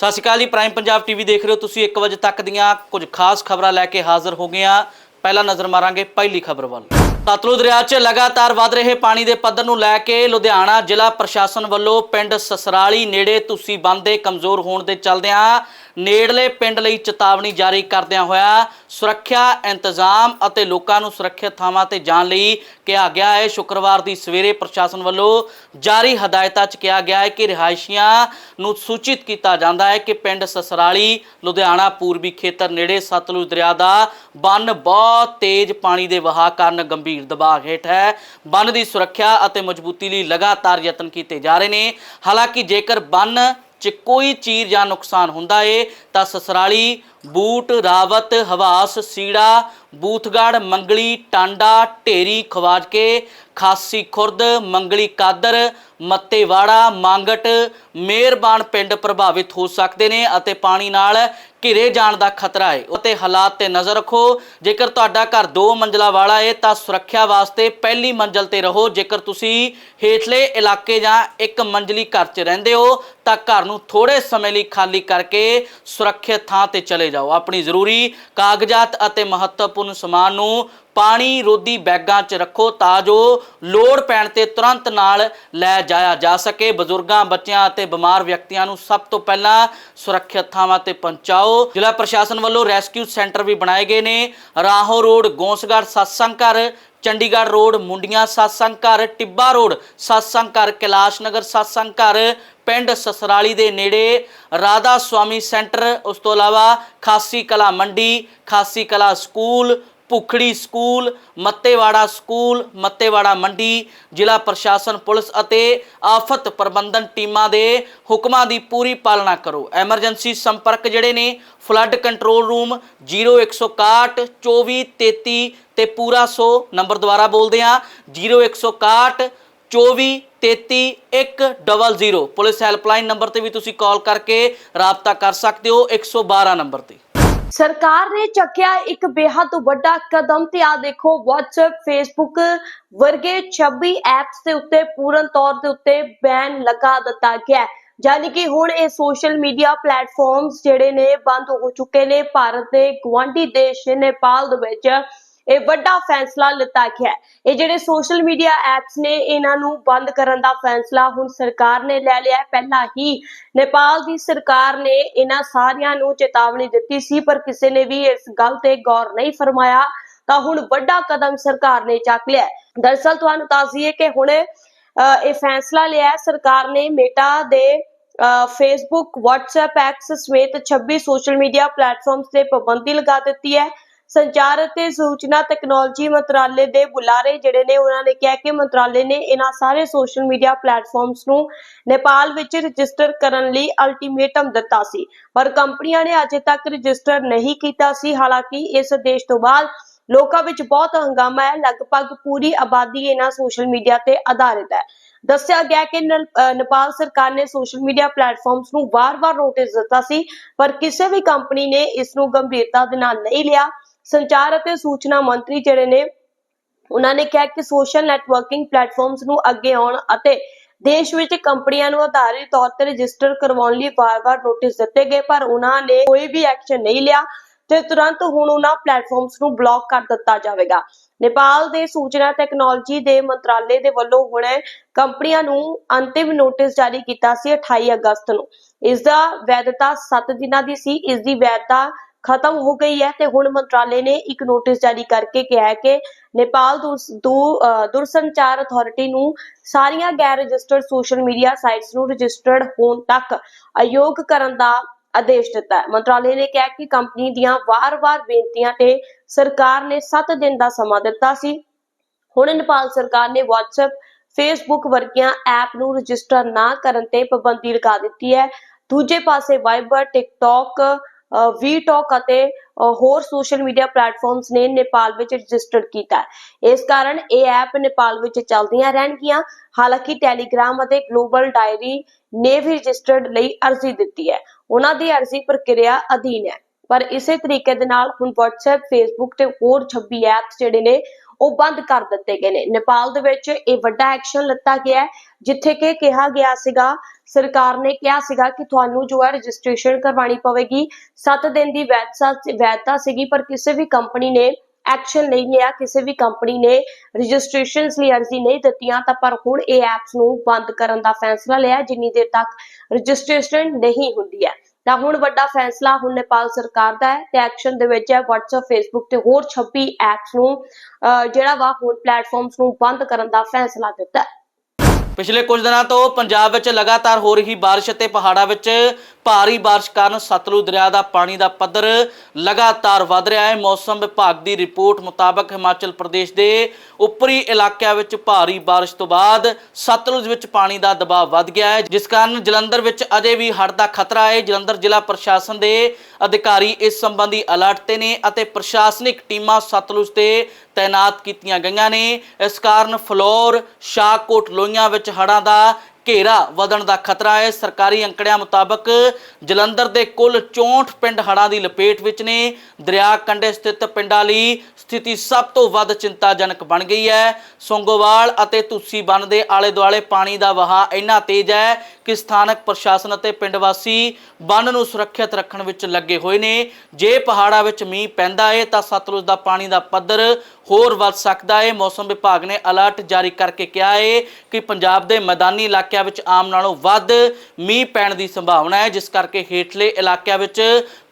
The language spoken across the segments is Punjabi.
ਸਤਿ ਸ਼੍ਰੀ ਅਕਾਲ ਜੀ ਪ੍ਰਾਈਮ ਪੰਜਾਬ ਟੀਵੀ ਦੇਖ ਰਹੇ ਹੋ ਤੁਸੀਂ 1 ਵਜੇ ਤੱਕ ਦੀਆਂ ਕੁਝ ਖਾਸ ਖਬਰਾਂ ਲੈ ਕੇ ਹਾਜ਼ਰ ਹੋ ਗਏ ਹਾਂ। ਪਹਿਲਾਂ ਨਜ਼ਰ ਮਾਰਾਂਗੇ ਪਹਿਲੀ ਖਬਰ ਵੱਲ। ਸਤਲੁਜ ਦਰਿਆ 'ਚ ਲਗਾਤਾਰ ਵਧ ਰਹੇ ਪਾਣੀ ਦੇ ਪੱਧਰ ਨੂੰ ਲੈ ਕੇ ਲੁਧਿਆਣਾ ਜ਼ਿਲ੍ਹਾ ਪ੍ਰਸ਼ਾਸਨ ਵੱਲੋਂ ਪਿੰਡ ਸਸਰਾਲੀ ਨੇੜੇ ਤੁਸੀਂ ਬੰਦ ਕਮਜ਼ੋਰ ਹੋਣ ਦੇ ਚਲਦਿਆਂ ਨੇੜਲੇ ਪਿੰਡ ਲਈ ਚੇਤਾਵਨੀ ਜਾਰੀ ਕਰਦਿਆਂ ਹੋਇਆ ਸੁਰੱਖਿਆ ਇੰਤਜ਼ਾਮ ਅਤੇ ਲੋਕਾਂ ਨੂੰ ਸੁਰੱਖਿਅਤ ਥਾਵਾਂ ਤੇ ਜਾਣ ਲਈ ਕਿਹਾ ਗਿਆ ਹੈ। ਸ਼ੁੱਕਰਵਾਰ ਦੀ ਸਵੇਰੇ ਪ੍ਰਸ਼ਾਸਨ ਵੱਲੋਂ ਜਾਰੀ ਹਦਾਇਤਾਂ 'ਚ ਕਿਹਾ ਗਿਆ ਹੈ ਕਿ ਰਿਹਾਇਸ਼ੀਆਂ ਨੂੰ ਸੂਚਿਤ ਕੀਤਾ ਜਾਂਦਾ ਹੈ ਕਿ ਪਿੰਡ ਸਸਰਾਲੀ, ਲੁਧਿਆਣਾ, ਪੂਰਬੀ ਖੇਤਰ ਨੇੜੇ ਸਤਲੁਜ ਦਰਿਆ ਦਾ ਬੰਨ ਬਹੁਤ ਤੇਜ਼ ਪਾਣੀ ਦੇ ਵਹਾਅ ਕਾਰਨ ਗੰਭੀਰ ਦਬਾਅ ਹੇਠ ਹੈ। ਬੰਨ ਦੀ ਸੁਰੱਖਿਆ ਅਤੇ ਮਜ਼ਬੂਤੀ ਲਈ ਲਗਾਤਾਰ ਯਤਨ ਕੀਤੇ ਜਾ ਰਹੇ ਨੇ। ਹਾਲਾਂਕਿ ਜੇਕਰ ਬੰਨ 'ਚ ਕੋਈ ਚੀਰ ਜਾਂ ਨੁਕਸਾਨ ਹੁੰਦਾ ਏ ਤਾਂ ਸਸਰਾਲੀ ਬੂਟ ਰਾਵਤ ਹਵਾਸ ਸੀੜਾ ਬੂਥਗੜ ਮੰਗਲੀ, ਟਾਂਡਾ, ਢੇਰੀ, ਖਵਾਜਕੇ, ਖਾਸੀ ਖੁਰਦ, ਮੰਗਲੀ ਕਾਦਰ, ਮੱਤੇਵਾੜਾ, ਮੰਗਟ ਮਿਹਰਬਾਨ ਪਿੰਡ ਪ੍ਰਭਾਵਿਤ ਹੋ ਸਕਦੇ ਨੇ ਅਤੇ ਪਾਣੀ ਨਾਲ ਘਿਰੇ ਜਾਣ ਦਾ ਖਤਰਾ ਹੈ। ਅਤੇ ਹਾਲਾਤ ਤੇ ਨਜ਼ਰ ਰੱਖੋ। ਜੇਕਰ ਤੁਹਾਡਾ ਘਰ ਦੋ ਮੰਜ਼ਲਾ ਵਾਲਾ ਹੈ, ਤਾਂ ਸੁਰੱਖਿਆ ਵਾਸਤੇ ਪਹਿਲੀ ਮੰਜ਼ਲ ਤੇ ਰਹੋ। ਜੇਕਰ ਤੁਸੀਂ ਹੇਠਲੇ ਇਲਾਕੇ ਜਾਂ ਇੱਕ ਮੰਜ਼ਲੀ ਘਰ 'ਚ ਰਹਿੰਦੇ ਹੋ, ਤਾਂ ਘਰ ਨੂੰ ਥੋੜੇ ਸਮੇਂ ਲਈ ਖਾਲੀ ਕਰਕੇ ਸੁਰੱਖਿਅਤ ਥਾਂ ਤੇ ਚਲੇ ਜਾਓ। ਆਪਣੀ ਜ਼ਰੂਰੀ ਕਾਗਜ਼ਾਤ ਅਤੇ ਮਹੱਤਵ ਮਹੱਤਵਪੂਰਨ ਸਮਾਨ ਨੂੰ ਪਾਣੀ ਰੋਧੀ ਬੈਗਾਂ 'ਚ ਰੱਖੋ ਤਾਂ ਜੋ ਲੋੜ ਪੈਣ ਤੇ ਤੁਰੰਤ ਨਾਲ ਲੈ ਜਾਇਆ ਜਾ ਸਕੇ। ਬਜ਼ੁਰਗਾਂ, ਬੱਚਿਆਂ ਅਤੇ ਬਿਮਾਰ ਵਿਅਕਤੀਆਂ ਨੂੰ ਸਭ ਤੋਂ ਪਹਿਲਾਂ ਸੁਰੱਖਿਅਤ ਥਾਵਾਂ ਤੇ ਪਹੁੰਚਾਓ। ਜ਼ਿਲ੍ਹਾ ਪ੍ਰਸ਼ਾਸਨ ਵੱਲੋਂ ਰੈਸਕਿਊ ਸੈਂਟਰ ਵੀ ਬਣਾਏ ਗਏ ਨੇ। ਰਾਹੋਂ ਰੋਡ, ਗੋਂਸਗੜ੍ਹ ਸਤਸੰਗ ਘਰ ਚੰਡੀਗੜ੍ਹ ਰੋਡ, ਮੁੰਡੀਆਂ ਸਤਸੰਗ ਘਰ ਟਿੱਬਾ ਰੋਡ ਸਤਸੰਗ ਘਰ ਕੈਲਾਸ਼ ਨਗਰ ਸਤਸੰਗ ਘਰ ਪਿੰਡ ਸਸਰਾਲੀ ਦੇ ਨੇੜੇ ਰਾਧਾ ਸੁਆਮੀ ਸੈਂਟਰ, ਉਸ ਤੋਂ ਇਲਾਵਾ ਖਾਸੀ Kala Mandi, Khasi Kala school, Bhukhri school, Mattewara school, Mattewara Mandi, ਜ਼ਿਲ੍ਹਾ ਪ੍ਰਸ਼ਾਸਨ, ਪੁਲਿਸ ਅਤੇ ਆਫਤ ਪ੍ਰਬੰਧਨ ਟੀਮਾਂ ਦੇ ਹੁਕਮਾਂ ਦੀ ਪੂਰੀ ਪਾਲਣਾ ਕਰੋ। ਐਮਰਜੈਂਸੀ ਸੰਪਰਕ ਜਿਹੜੇ ਨੇ, ਫਲੱਡ ਕੰਟਰੋਲ ਰੂਮ 0161 2433 ਤੇ ਪੂਰਾ 100 ਨੰਬਰ ਦੁਆਰਾ ਬੋਲਦੇ ਆ 0161 24 33 100 ਪੁਲਿਸ ਹੈਲਪਲਾਈਨ ਨੰਬਰ ਤੇ ਵੀ ਤੁਸੀਂ ਕਾਲ ਕਰਕੇ ਰਾਬਤਾ ਕਰ ਸਕਦੇ ਹੋ 112 ਨੰਬਰ ਤੇ। ਸਰਕਾਰ ਨੇ ਚੱਕਿਆ ਇੱਕ ਬੇहद ਵੱਡਾ ਕਦਮ ਤੇ ਆ ਦੇਖੋ, WhatsApp, Facebook ਵਰਗੇ 26 ਐਪਸ ਦੇ ਉੱਤੇ ਪੂਰਨ ਤੌਰ ਦੇ ਉੱਤੇ ਬੈਨ ਲਗਾ ਦਿੱਤਾ ਗਿਆ ਹੈ। ਯਾਨੀ ਕਿ ਹੁਣ ਇਹ ਸੋਸ਼ਲ ਮੀਡੀਆ ਪਲੇਟਫਾਰਮਸ ਜਿਹੜੇ ਨੇ ਬੰਦ ਹੋ ਚੁੱਕੇ ਨੇ। ਭਾਰਤ ਦੇ ਗਵਾਂਢੀ ਦੇਸ਼ ਨੇਪਾਲ ਦੇ ਵਿੱਚ ਇਹ ਵੱਡਾ ਫੈਸਲਾ ਲਿੱਤਾ ਗਿਆ ਇਹ ਜਿਹੜੇ ਸੋਸ਼ਲ ਮੀਡੀਆ ਐਪਸ ਨੇ, ਇਹਨਾਂ ਨੂੰ ਬੰਦ ਕਰਨ ਦਾ ਫੈਸਲਾ ਹੁਣ ਸਰਕਾਰ ਨੇ ਲੈ ਲਿਆ ਪਹਿਲਾਂ ਹੀ ਨੇਪਾਲ ਦੀ ਸਰਕਾਰ ਨੇ ਇਹਨਾਂ ਸਾਰਿਆਂ ਨੂੰ ਚੇਤਾਵਨੀ ਦਿੱਤੀ ਸੀ, ਪਰ ਕਿਸੇ ਨੇ ਵੀ ਇਸ ਗੱਲ ਤੇ ਗੌਰ ਨਹੀਂ ਫਰਮਾਇਆ। ਤਾਂ ਹੁਣ ਵੱਡਾ ਕਦਮ ਸਰਕਾਰ ਨੇ ਚੱਕ ਲਿਆ ਹੈ। ਦਰਅਸਲ ਤੁਹਾਨੂੰ ਦੱਸ ਦਈਏ ਕਿ ਹੁਣ ਇਹ ਫੈਸਲਾ ਲਿਆ ਸਰਕਾਰ ਨੇ ਮੇਟਾ ਦੇ ਫੇਸਬੁੱਕ WhatsApp, X ਸਮੇਤ 26 ਸੋਸ਼ਲ ਮੀਡੀਆ ਪਲੇਟਫਾਰਮਸ ਤੇ ਪਾਬੰਦੀ ਲਗਾ ਦਿੱਤੀ ਹੈ। ਸੰਚਾਰ ਅਤੇ ਸੂਚਨਾ ਤਕਨਾਲੋਜੀ ਮੰਤਰਾਲੇ ਦੇ ਬੁਲਾਰੇ ਜਿਹੜੇ ਨੇ, ਉਹਨਾਂ ਨੇ ਕਿਹਾ ਕਿ ਮੰਤਰਾਲੇ ਨੇ ਇਹਨਾਂ ਸਾਰੇ ਸੋਸ਼ਲ ਮੀਡੀਆ ਪਲੇਟਫਾਰਮਸ ਨੂੰ ਨੇਪਾਲ ਵਿੱਚ ਰਜਿਸਟਰ ਕਰਨ ਲਈ ਅਲਟੀਮੇਟਮ ਦਿੱਤਾ ਸੀ। ਪਰ ਕੰਪਨੀਆਂ ਨੇ ਅਜੇ ਤੱਕ ਰਜਿਸਟਰ ਨਹੀਂ ਕੀਤਾ ਸੀ। ਹਾਲਾਂਕਿ ਇਸ ਦੇਸ਼ ਤੋਂ ਬਾਅਦ ਲੋਕਾਂ ਵਿੱਚ ਬਹੁਤ ਹੰਗਾਮਾ ਹੈ। ਲਗਭਗ ਪੂਰੀ ਆਬਾਦੀ ਇਹਨਾਂ ਸੋਸ਼ਲ ਮੀਡੀਆ ਤੇ ਆਧਾਰਿਤ ਹੈ। ਦੱਸਿਆ ਗਿਆ ਕਿ ਨੇਪਾਲ ਸਰਕਾਰ ਨੇ ਸੋਸ਼ਲ ਮੀਡੀਆ ਪਲੇਟਫਾਰਮਸ ਨੂੰ ਵਾਰ-ਵਾਰ ਨੋਟਿਸ ਦਿੱਤਾ ਸੀ, ਪਰ ਕਿਸੇ ਵੀ ਕੰਪਨੀ ਨੇ ਇਸ ਨੂੰ ਗੰਭੀਰਤਾ ਦੇ ਨਾਲ ਨਹੀਂ ਲਿਆ। ਸੰਚਾਰ ਅਤੇ ਸੂਚਨਾ ਮੰਤਰੀ ਜਿਹੜੇ ਨੇ, ਉਹਨਾਂ ਨੇ ਕਿਹਾ ਕਿ ਸੋਸ਼ਲ ਨੈਟਵਰਕਿੰਗ ਪਲੇਟਫਾਰਮਸ ਨੂੰ ਅੱਗੇ ਆਉਣ ਅਤੇ ਦੇਸ਼ ਵਿੱਚ ਕੰਪਨੀਆਂ ਨੂੰ ਆਧਾਰਿਤ ਤੌਰ ਤੇ ਰਜਿਸਟਰ ਕਰਵਾਉਣ ਲਈ ਵਾਰ-ਵਾਰ ਨੋਟਿਸ ਦਿੱਤੇ ਗਏ, ਪਰ ਉਹਨਾਂ ਨੇ ਕੋਈ ਵੀ ਐਕਸ਼ਨ ਨਹੀਂ ਲਿਆ ਤੇ ਤੁਰੰਤ ਹੁਣ ਉਹਨਾਂ ਪਲੇਟਫਾਰਮਸ ਨੂੰ ਬਲੌਕ ਕਰ ਦਿੱਤਾ ਜਾਵੇਗਾ। ਨੇਪਾਲ ਦੇ ਸੂਚਨਾ ਟੈਕਨੋਲੋਜੀ ਦੇ ਮੰਤਰਾਲੇ ਦੇ ਵੱਲੋਂ ਹੁਣ ਕੰਪਨੀਆਂ ਨੂੰ ਅੰਤਿਮ ਨੋਟਿਸ ਜਾਰੀ ਕੀਤਾ ਸੀ 28 ਅਗਸਤ ਨੂੰ। ਇਸ ਦਾ ਵੈਧਤਾ 7 ਦਿਨਾਂ ਦੀ ਸੀ, ਇਸ ਦੀ ਵੈਧਤਾ ਖਤਮ ਹੋ ਗਈ ਹੈ ਤੇ ਹੁਣ ਮੰਤਰਾਲੇ ਨੇ ਇੱਕ ਨੋਟਿਸ ਜਾਰੀ ਕਰਕੇ ਕਿਹਾ ਹੈ ਕਿ ਨੇਪਾਲ ਦੂਰ- ਅਥਾਰਟੀ ਨੂੰ ਸਾਰੀਆਂ ਗੈਰ ਰਜਿਸਟਰਡ ਸੋਸ਼ਲ ਮੀਡੀਆ ਸਾਈਟਸ ਨੂੰ ਰਜਿਸਟਰਡ ਹੋਣ ਤੱਕ ਅਯੋਗ ਕਰਨ ਦਾ ਆਦੇਸ਼ ਦਿੱਤਾ ਹੈ। ਮੰਤਰਾਲੇ ਨੇ ਕਿਹਾ ਕਿ ਕੰਪਨੀ ਦੀਆਂ ਵਾਰ-ਵਾਰ ਬੇਨਤੀਆਂ ਤੇ ਸਰਕਾਰ ਨੇ 7 ਦਿਨ ਦਾ ਸਮਾਂ ਦਿੱਤਾ ਸੀ। ਹੁਣ ਨੇਪਾਲ ਸਰਕਾਰ ਨੇ WhatsApp ਫੇਸਬੁੱਕ ਵਰਗੀਆਂ ਐਪ ਨੂੰ ਰਜਿਸਟਰ ਨਾ ਕਰਨ ਤੇ ਪਾਬੰਦੀ ਲਗਾ ਦਿੱਤੀ ਹੈ। ਦੂਜੇ ਪਾਸੇ Viber, TikTok ਵੀਟਾਕ ਅਤੇ ਹੋਰ ਸੋਸ਼ਲ ਮੀਡੀਆ ਪਲੇਟਫਾਰਮਸ ਨੇ ਨੇਪਾਲ ਵਿੱਚ ਰਜਿਸਟਰਡ ਕੀਤਾ ਇਸ ਕਾਰਨ ਇਹ ਐਪ ਨੇਪਾਲ ਵਿੱਚ ਚੱਲਦੀਆਂ ਰਹਿਣਗੀਆਂ। ਹਾਲਾਂਕਿ ਟੈਲੀਗ੍ਰਾਮ ਅਤੇ ਗਲੋਬਲ ਡਾਇਰੀ ਨੇ ਵੀ ਰਜਿਸਟਰਡ ਲਈ ਅਰਜ਼ੀ ਦਿੱਤੀ ਹੈ। ਉਹਨਾਂ ਦੀ ਅਰਜ਼ੀ ਪ੍ਰਕਿਰਿਆ ਅਧੀਨ ਹੈ। ਪਰ ਇਸੇ ਤਰੀਕੇ ਦੇ ਨਾਲ ਹੁਣ WhatsApp, Facebook ਤੇ ਹੋਰ 26 ਐਪਸ ਜਿਹੜੇ ਨੇ ਉਹ ਬੰਦ ਕਰ ਦਿੱਤੇ ਗਏ ਨੇ। ਨੇਪਾਲ ਦੇ ਵਿੱਚ ਇਹ ਵੱਡਾ ਐਕਸ਼ਨ ਲਿੱਤਾ ਗਿਆ ਹੈ, ਜਿੱਥੇ ਕਿ ਕਿਹਾ ਗਿਆ ਸੀਗਾ, ਸਰਕਾਰ ਨੇ ਕਿਹਾ ਸੀਗਾ ਕਿ ਤੁਹਾਨੂੰ ਜੋ ਹੈ ਰਜਿਸਟ੍ਰੇਸ਼ਨ ਕਰਵਾਉਣੀ ਪਵੇਗੀ। 7 ਦਿਨ ਦੀ ਵੈਧਤਾ ਵੈਧਤਾ ਸੀਗੀ, ਪਰ ਕਿਸੇ ਵੀ ਕੰਪਨੀ ਨੇ ਐਕਸ਼ਨ ਨਹੀਂ ਲਿਆ, ਕਿਸੇ ਵੀ ਕੰਪਨੀ ਨੇ ਰਜਿਸਟ੍ਰੇਸ਼ਨਸ ਲਈ ਅਰਜ਼ੀ ਨਹੀਂ ਦਿੱਤੀਆਂ, ਤਾਂ ਪਰ ਹੁਣ ਇਹ ਐਪਸ ਨੂੰ ਬੰਦ ਕਰਨ ਦਾ ਫੈਸਲਾ ਲਿਆ ਜਿੰਨੀ ਦੇਰ ਤੱਕ ਰਜਿਸਟ੍ਰੇਸ਼ਨ ਨਹੀਂ ਹੁੰਦੀ ਹੈ। ਤਾਂ ਹੁਣ ਵੱਡਾ ਫੈਸਲਾ ਹੁਣ ਨੇਪਾਲ ਸਰਕਾਰ ਦਾ ਹੈ ਤੇ ਐਕਸ਼ਨ ਦੇ ਵਿੱਚ ਹੈ WhatsApp Facebook ਤੇ ਹੋਰ 26 ਐਪਸ ਨੂੰ ਅਹ, ਜਿਹੜਾ ਵਾ ਹੁਣ ਪਲੇਟਫਾਰਮਸ ਨੂੰ ਬੰਦ ਕਰਨ ਦਾ ਫੈਸਲਾ ਦਿੱਤਾ ਹੈ। ਪਿਛਲੇ ਕੁਝ ਦਿਨਾਂ ਤੋਂ ਪੰਜਾਬ ਵਿੱਚ ਲਗਾਤਾਰ ਹੋ ਰਹੀ ਬਾਰਿਸ਼ ਅਤੇ ਪਹਾੜਾਂ ਵਿੱਚ ਭਾਰੀ ਬਾਰਿਸ਼ ਕਾਰਨ ਸਤਲੁਜ ਦਰਿਆ ਦਾ ਪਾਣੀ ਦਾ ਪੱਧਰ ਲਗਾਤਾਰ ਵਧ ਰਿਹਾ ਹੈ। ਮੌਸਮ ਵਿਭਾਗ ਦੀ ਰਿਪੋਰਟ ਮੁਤਾਬਕ ਹਿਮਾਚਲ ਪ੍ਰਦੇਸ਼ ਦੇ ਉੱਪਰੀ ਇਲਾਕਿਆਂ ਵਿੱਚ ਭਾਰੀ ਬਾਰਿਸ਼ ਤੋਂ ਬਾਅਦ ਸਤਲੁਜ ਵਿੱਚ ਪਾਣੀ ਦਾ ਦਬਾਅ ਵੱਧ ਗਿਆ ਹੈ, ਜਿਸ ਕਾਰਨ ਜਲੰਧਰ ਵਿੱਚ ਅਜੇ ਵੀ ਹੜ੍ਹ ਦਾ ਖਤਰਾ ਹੈ। ਜਲੰਧਰ ਜ਼ਿਲ੍ਹਾ ਪ੍ਰਸ਼ਾਸਨ ਦੇ ਅਧਿਕਾਰੀ ਇਸ ਸੰਬੰਧੀ ਅਲਰਟ ਤੇ ਨੇ ਅਤੇ ਪ੍ਰਸ਼ਾਸਨਿਕ ਟੀਮਾਂ ਸਤਲੁਜ ਤੇ ਤਾਇਨਾਤ ਕੀਤੀਆਂ ਗਈਆਂ ਨੇ। ਇਸ ਕਾਰਨ ਫਲੋਰ, ਸ਼ਾਹਕੋਟ, ਲੋਹੀਆਂ ਵਿੱਚ ਹੜ੍ਹਾਂ ਦਾ ਘੇਰਾ ਵਧਣ ਦਾ ਖਤਰਾ ਹੈ। ਸਰਕਾਰੀ ਅੰਕੜਿਆਂ ਮੁਤਾਬਕ ਜਲੰਧਰ ਦੇ ਕੁੱਲ 64 ਪਿੰਡ ਹੜ੍ਹਾਂ ਦੀ ਲਪੇਟ ਵਿੱਚ ਨੇ। ਦਰਿਆ ਕੰਢੇ ਸਥਿਤ ਪਿੰਡਾਂ ਲਈ ਸਥਿਤੀ ਸਭ ਤੋਂ ਵੱਧ ਚਿੰਤਾਜਨਕ ਬਣ ਗਈ ਹੈ। ਸੋਂਗੋਵਾਲ ਅਤੇ ਤੁਸੀ ਬੰਨ ਦੇ ਆਲੇ ਦੁਆਲੇ ਪਾਣੀ ਦਾ ਵਹਾਅ ਇੰਨਾ ਤੇਜ਼ ਹੈ ਕਿ ਸਥਾਨਕ ਪ੍ਰਸ਼ਾਸਨ ਅਤੇ ਪਿੰਡ ਵਾਸੀ ਬੰਨ ਨੂੰ ਸੁਰੱਖਿਅਤ ਰੱਖਣ ਵਿੱਚ ਲੱਗੇ ਹੋਏ ਨੇ। ਜੇ ਪਹਾੜਾਂ ਵਿੱਚ ਮੀਂਹ ਪੈਂਦਾ ਹੈ ਤਾਂ ਸਤਲੁਜ ਦਾ ਪਾਣੀ ਦਾ ਪੱਧਰ ਹੋਰ ਵੱਧ ਸਕਦਾ ਹੈ। ਮੌਸਮ ਵਿਭਾਗ ਨੇ ਅਲਰਟ ਜਾਰੀ ਕਰਕੇ ਕਿਹਾ ਹੈ ਕਿ ਪੰਜਾਬ ਦੇ ਮੈਦਾਨੀ ਇਲਾਕਿਆਂ ਵਿੱਚ ਆਮ ਨਾਲੋਂ ਵੱਧ ਮੀਂਹ ਪੈਣ ਦੀ ਸੰਭਾਵਨਾ ਹੈ, ਜਿਸ ਕਰਕੇ ਹੇਠਲੇ ਇਲਾਕਿਆਂ ਵਿੱਚ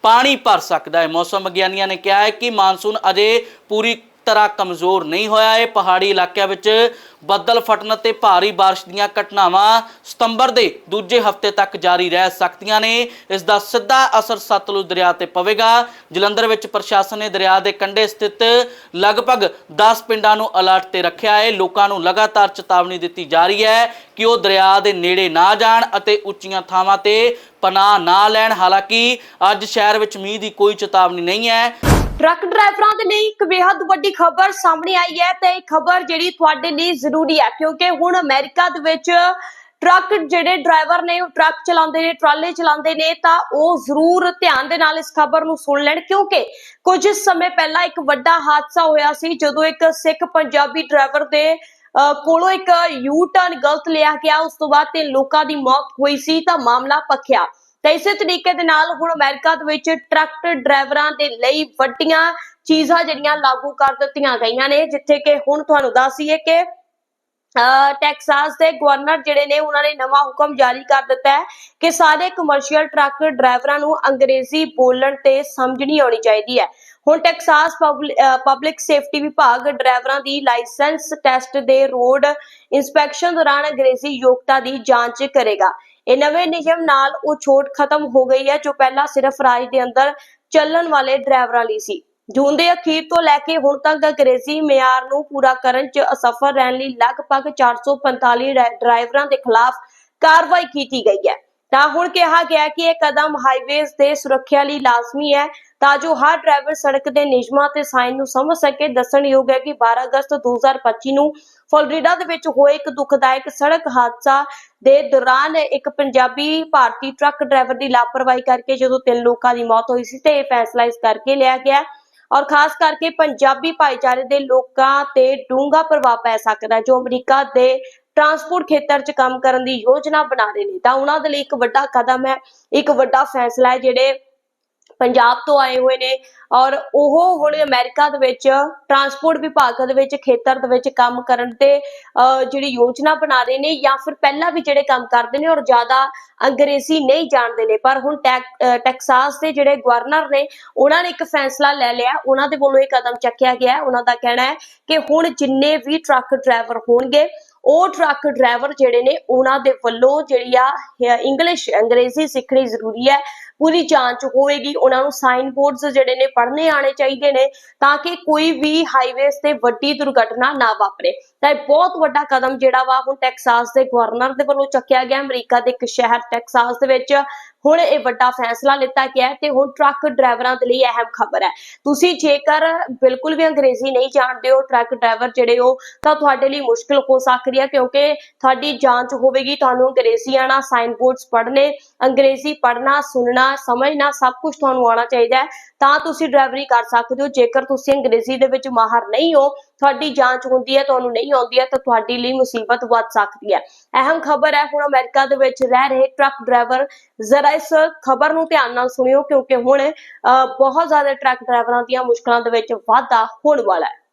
ਪਾਣੀ ਭਰ ਸਕਦਾ ਹੈ। ਮੌਸਮ ਵਿਗਿਆਨੀਆਂ ਨੇ ਕਿਹਾ ਹੈ ਕਿ ਮਾਨਸੂਨ ਅਜੇ ਪੂਰੀ ਤਰ੍ਹਾਂ ਕਮਜ਼ੋਰ ਨਹੀਂ ਹੋਇਆ। ਹੈ ਪਹਾੜੀ ਇਲਾਕਿਆਂ ਵਿੱਚ ਬੱਦਲ ਫਟਣ ਤੇ ਭਾਰੀ ਬਾਰਿਸ਼ ਦੀਆਂ ਘਟਨਾਵਾਂ ਸਤੰਬਰ ਦੇ ਦੂਜੇ ਹਫ਼ਤੇ ਤੱਕ ਜਾਰੀ ਰਹਿ ਸਕਦੀਆਂ ਨੇ। ਇਸ ਦਾ ਸਿੱਧਾ ਅਸਰ ਸਤਲੁਜ ਦਰਿਆ ਤੇ ਪਵੇਗਾ। ਜਲੰਧਰ ਵਿੱਚ ਪ੍ਰਸ਼ਾਸਨ ਨੇ ਦਰਿਆ ਦੇ ਕੰਢੇ ਸਥਿਤ ਲਗਭਗ 10 ਪਿੰਡਾਂ ਨੂੰ ਅਲਰਟ ਤੇ ਰੱਖਿਆ ਹੈ। ਲੋਕਾਂ ਨੂੰ ਲਗਾਤਾਰ ਚੇਤਾਵਨੀ ਦਿੱਤੀ ਜਾ ਰਹੀ ਹੈ ਕਿ ਉਹ ਦਰਿਆ ਦੇ ਨੇੜੇ ਨਾ ਜਾਣ ਅਤੇ ਉੱਚੀਆਂ ਥਾਵਾਂ ਤੇ ਪਨਾਹ ਨਾ ਲੈਣ। ਹਾਲਾਂਕਿ ਅੱਜ ਸ਼ਹਿਰ ਵਿੱਚ ਮੀਂਹ ਦੀ ਕੋਈ ਚੇਤਾਵਨੀ ਨਹੀਂ ਹੈ। ਟਰੱਕ ਡਰਾਈਵਰਾਂ ਦੇ ਲਈ ਇੱਕ ਬੇहद ਵੱਡੀ ਖਬਰ ਸਾਹਮਣੇ ਆਈ ਹੈ ਤੇ ਇਹ ਖਬਰ ਜਿਹੜੀ ਤੁਹਾਡੇ ਲਈ ਜ਼ਰੂਰੀ ਹੈ ਕਿਉਂਕਿ ਹੁਣ ਅਮਰੀਕਾ ਦੇ ਵਿੱਚ ਟਰੱਕ ਜਿਹੜੇ ਡਰਾਈਵਰ ਨੇ ਉਹ ਟਰੱਕ ਚਲਾਉਂਦੇ ਨੇ ਟਰਾਲੇ ਚਲਾਉਂਦੇ ਨੇ ਤਾਂ ਉਹ ਜ਼ਰੂਰ ਧਿਆਨ ਦੇ ਨਾਲ ਇਸ ਖਬਰ ਨੂੰ ਸੁਣ ਲੈਣ ਕਿਉਂਕਿ ਕੁਝ ਸਮੇਂ ਪਹਿਲਾਂ ਇੱਕ ਵੱਡਾ ਹਾਦਸਾ ਹੋਇਆ ਸੀ ਜਦੋਂ ਇੱਕ ਸਿੱਖ ਪੰਜਾਬੀ ਡਰਾਈਵਰ ਦੇ ਅਹ, ਕੋਲੋਂ ਇੱਕ ਯੂ ਟਰਨ ਗਲਤ ਲਿਆ ਗਿਆ ਉਸ ਤੋਂ ਬਾਅਦ ਤੇ ਲੋਕਾਂ ਦੀ ਮੌਤ ਹੋਈ ਸੀ ਤਾਂ ਮਾਮਲਾ ਪੱਖਿਆ ਤਾਂ ਇਸੇ ਤਰੀਕੇ ਦੇ ਨਾਲ ਹੁਣ ਅਮਰੀਕਾ ਦੇ ਵਿੱਚ ਟਰੱਕ ਡਰਾਈਵਰਾਂ ਦੇ ਲਈ ਵੱਡੀਆਂ ਚੀਜ਼ਾਂ ਜਿਹੜੀਆਂ ਲਾਗੂ ਕਰ ਦਿੱਤੀਆਂ ਗਈਆਂ ਨੇ, ਜਿੱਥੇ ਕਿ ਹੁਣ ਤੁਹਾਨੂੰ ਦੱਸੀਏ ਕਿ ਟੈਕਸਾਸ ਦੇ ਗਵਰਨਰ ਜਿਹੜੇ ਨੇ, ਉਹਨਾਂ ਨੇ ਨਵਾਂ ਹੁਕਮ ਜਾਰੀ ਕਰ ਦਿੱਤਾ ਹੈ ਕਿ ਸਾਰੇ ਕਮਰਸ਼ੀਅਲ ਟਰੱਕ ਡਰਾਈਵਰਾਂ ਨੂੰ ਅੰਗਰੇਜ਼ੀ ਬੋਲਣ ਤੇ ਸਮਝਣੀ ਆਉਣੀ ਚਾਹੀਦੀ ਹੈ। ਹੁਣ ਟੈਕਸਾਸ ਪਬਲਿਕ ਸੇਫਟੀ ਵਿਭਾਗ ਡਰਾਈਵਰਾਂ ਦੀ ਲਾਇਸੈਂਸ ਟੈਸਟ ਦੇ ਰੋਡ ਇਨਸਪੈਕਸ਼ਨ ਦੌਰਾਨ ਅੰਗਰੇਜ਼ੀ ਯੋਗਤਾ ਦੀ ਜਾਂਚ ਕਰੇਗਾ। ਇਹ ਨਵੇਂ ਨਿਯਮ ਨਾਲ ਉਹ ਛੋਟ ਖਤਮ ਹੋ ਗਈ ਹੈ, ਜੋ ਪਹਿਲਾਂ ਸਿਰਫ ਰਾਜ ਦੇ ਅੰਦਰ ਚੱਲਣ ਵਾਲੇ ਡਰਾਈਵਰਾਂ ਲਈ ਸੀ। ਜੂਨ ਦੇ ਅਖੀਰ ਤੋਂ ਲੈ ਕੇ ਹੁਣ ਤੱਕ ਅੰਗਰੇਜ਼ੀ ਮਿਆਰ ਨੂੰ ਪੂਰਾ ਕਰਨ 'ਚ ਅਸਫਲ ਰਹਿਣ ਲਈ ਲਗਭਗ 445 ਡਰਾ- ਡਰਾਈਵਰਾਂ ਦੇ ਖਿਲਾਫ ਕਾਰਵਾਈ ਕੀਤੀ ਗਈ ਹੈ। ਤਾਂ ਹੁਣ ਕਿਹਾ ਗਿਆ ਕਿ ਇਹ ਕਦਮ ਹਾਈਵੇਜ਼ ਤੇ ਸੁਰੱਖਿਆ ਲਈ ਲਾਜ਼ਮੀ ਹੈ ਤਾਂ ਜੋ ਹਰ ਡਰਾਈਵਰ ਸੜਕ ਦੇ ਨਿਯਮਾਂ ਤੇ ਸਾਈਨ ਨੂੰ ਸਮਝ ਸਕੇ, ਦੱਸਣਯੋਗ ਹੈ ਕਿ 12 ਅਗਸਤ 2025 ਨੂੰ ਫਲੋਰੀਡਾ ਦੇ ਵਿੱਚ ਹੋਏ ਇੱਕ ਦੁਖਦਾਇਕ ਸੜਕ ਹਾਦਸਾ ਦੇ ਦੌਰਾਨ ਇੱਕ ਪੰਜਾਬੀ ਭਾਰਤੀ ਟਰੱਕ ਡਰਾਈਵਰ ਦੀ ਲਾਪਰਵਾਹੀ ਕਰਕੇ ਜਦੋਂ ਤਿੰਨ ਲੋਕਾਂ ਦੀ ਮੌਤ ਹੋਈ ਸੀ ਤੇ ਇਹ ਫੈਸਲਾ ਇਸ ਕਰਕੇ ਲਿਆ ਗਿਆ ਔਰ ਖਾਸ ਕਰਕੇ ਪੰਜਾਬੀ ਭਾਈਚਾਰੇ ਦੇ ਲੋਕਾਂ ਤੇ ਡੂੰਘਾ ਪ੍ਰਭਾਵ ਪੈ ਸਕਦਾ ਹੈ, ਜੋ ਅਮਰੀਕਾ ਦੇ ਟਰਾਂਸਪੋਰਟ ਖੇਤਰ 'ਚ ਕੰਮ ਕਰਨ ਦੀ ਯੋਜਨਾ ਬਣਾ ਰਹੇ ਨੇ। ਤਾਂ ਉਹਨਾਂ ਦੇ ਲਈ ਇੱਕ ਵੱਡਾ ਕਦਮ ਹੈ, ਇੱਕ ਵੱਡਾ ਫੈਸਲਾ ਹੈ, ਜਿਹੜੇ ਪੰਜਾਬ ਤੋਂ ਆਏ ਹੋਏ ਨੇ ਔਰ ਉਹ ਹੁਣ ਅਮਰੀਕਾ ਦੇ ਵਿੱਚ ਟਰਾਂਸਪੋਰਟ ਵਿਭਾਗ ਦੇ ਵਿੱਚ ਖੇਤਰ ਦੇ ਵਿੱਚ ਕੰਮ ਕਰਨ ਤੇ ਅਹ, ਜਿਹੜੀ ਯੋਜਨਾ ਬਣਾ ਰਹੇ ਨੇ ਜਾਂ ਫਿਰ ਪਹਿਲਾਂ ਵੀ ਜਿਹੜੇ ਕੰਮ ਕਰਦੇ ਨੇ ਔਰ ਜ਼ਿਆਦਾ ਅੰਗਰੇਜ਼ੀ ਨਹੀਂ ਜਾਣਦੇ ਨੇ। ਪਰ ਹੁਣ ਟੈਕ- ਟੈਕਸਾਸ ਦੇ ਜਿਹੜੇ ਗਵਰਨਰ ਨੇ ਉਹਨਾਂ ਨੇ ਇੱਕ ਫੈਸਲਾ ਲੈ ਲਿਆ। ਉਹਨਾਂ ਦੇ ਵੱਲੋਂ ਇਹ ਕਦਮ ਚੱਕਿਆ ਗਿਆ। ਉਹਨਾਂ ਦਾ ਕਹਿਣਾ ਹੈ ਕਿ ਹੁਣ ਜਿੰਨੇ ਵੀ ਟਰੱਕ ਡਰਾਈਵਰ ਹੋਣਗੇ ਉਹ ਟਰੱਕ ਡਰਾਈਵਰ ਜਿਹੜੇ ਨੇ ਉਹਨਾਂ ਦੇ ਵੱਲੋਂ ਜਿਹੜੀ ਆ ਇੰਗਲਿਸ਼ ਅੰਗਰੇਜ਼ੀ ਸਿੱਖਣੀ ਜ਼ਰੂਰੀ ਹੈ। ਪੂਰੀ ਜਾਂਚ ਹੋਵੇਗੀ। ਉਹਨਾਂ ਨੂੰ ਸਾਈਨ ਬੋਰਡਸ ਜਿਹੜੇ ਨੇ ਪੜ੍ਹਨੇ ਆਣੇ ਚਾਹੀਦੇ ਨੇ ਤਾਂ ਕਿ ਕੋਈ ਵੀ ਹਾਈਵੇਜ਼ ਤੇ ਵੱਡੀ ਦੁਰਘਟਨਾ ਨਾ ਵਾਪਰੇ। ਤਾਂ ਇਹ ਬਹੁਤ ਵੱਡਾ ਕਦਮ ਜਿਹੜਾ ਵਾ ਹੁਣ ਟੈਕਸਾਸ ਦੇ ਗਵਰਨਰ ਦੇ ਵੱਲੋਂ ਚੱਕਿਆ ਗਿਆ। ਅਮਰੀਕਾ ਦੇ ਇੱਕ ਸ਼ਹਿਰ ਟੈਕਸਾਸ ਦੇ ਵਿੱਚ ਹੁਣ ਇਹ ਵੱਡਾ ਫੈਸਲਾ ਲਿੱਤਾ ਗਿਆ ਤੇ ਹੁਣ ਟਰੱਕ ਡਰਾਈਵਰਾਂ ਦੇ ਲਈ ਅਹਿਮ ਖਬਰ ਹੈ। ਤੁਸੀਂ ਜੇਕਰ ਬਿਲਕੁਲ ਵੀ ਅੰਗਰੇਜ਼ੀ ਨਹੀਂ ਜਾਣਦੇ ਹੋ, ਟਰੱਕ ਡਰਾਈਵਰ ਜਿਹੜੇ ਹੋ, ਤਾਂ ਤੁਹਾਡੇ ਲਈ ਮੁਸ਼ਕਲ ਹੋ ਸਕਦੀ ਹੈ ਕਿਉਂਕਿ ਤੁਹਾਡੀ ਜਾਂਚ ਹੋਵੇਗੀ, ਤੁਹਾਨੂੰ ਅੰਗਰੇਜ਼ੀ ਆਣਾ ਸਾਈਨ ਬੋਰਡਸ ਪੜ੍ਹਨੇ, ਅੰਗਰੇਜ਼ੀ ਪੜ੍ਹਨਾ, ਸੁਣਨਾ, ਸਮਝਣਾ, ਸਭ ਕੁਝ ਤੁਹਾਨੂੰ ਆਉਣਾ ਚਾਹੀਦਾ ਹੈ। ਤਾਂ ਤੁਸੀਂ ਡਰਾਈਵਰੀ ਕਰ ਸਕਦੇ ਹੋ। ਜੇਕਰ ਤੁਸੀਂ ਅੰਗਰੇਜ਼ੀ ਦੇ ਵਿੱਚ ਮਾਹਰ ਨਹੀਂ ਹੋ ਤੁਹਾਡੀ ਜਾਂਚ ਹੁੰਦੀ ਹੈ ਤੁਹਾਨੂੰ ਨਹੀਂ ਆਉਂਦੀ ਹੈ ਤਾਂ ਤੁਹਾਡੀ ਲਈ ਮੁਸੀਬਤ ਵੱਧ ਸਕਦੀ ਹੈ। ਅਹਿਮ ਖਬਰ ਹੈ ਹੁਣ ਅਮਰੀਕਾ ਦੇ ਵਿੱਚ ਰਹਿ ਰਹੇ ਟਰੱਕ ਡਰਾਈਵਰ ਜ਼ਰਾ ਇਸ ਖਬਰ ਨੂੰ ਧਿਆਨ ਨਾਲ ਸੁਣਿਓ ਕਿਉਂਕਿ ਹੁਣ ਅਹ, ਬਹੁਤ ਜ਼ਿਆਦਾ ਟਰੱਕ ਡਰਾਈਵਰਾਂ ਦੀਆਂ ਮੁਸ਼ਕਲਾਂ ਦੇ ਵਿੱਚ ਵਾਧਾ ਹੋਣ ਵਾਲਾ ਹੈ।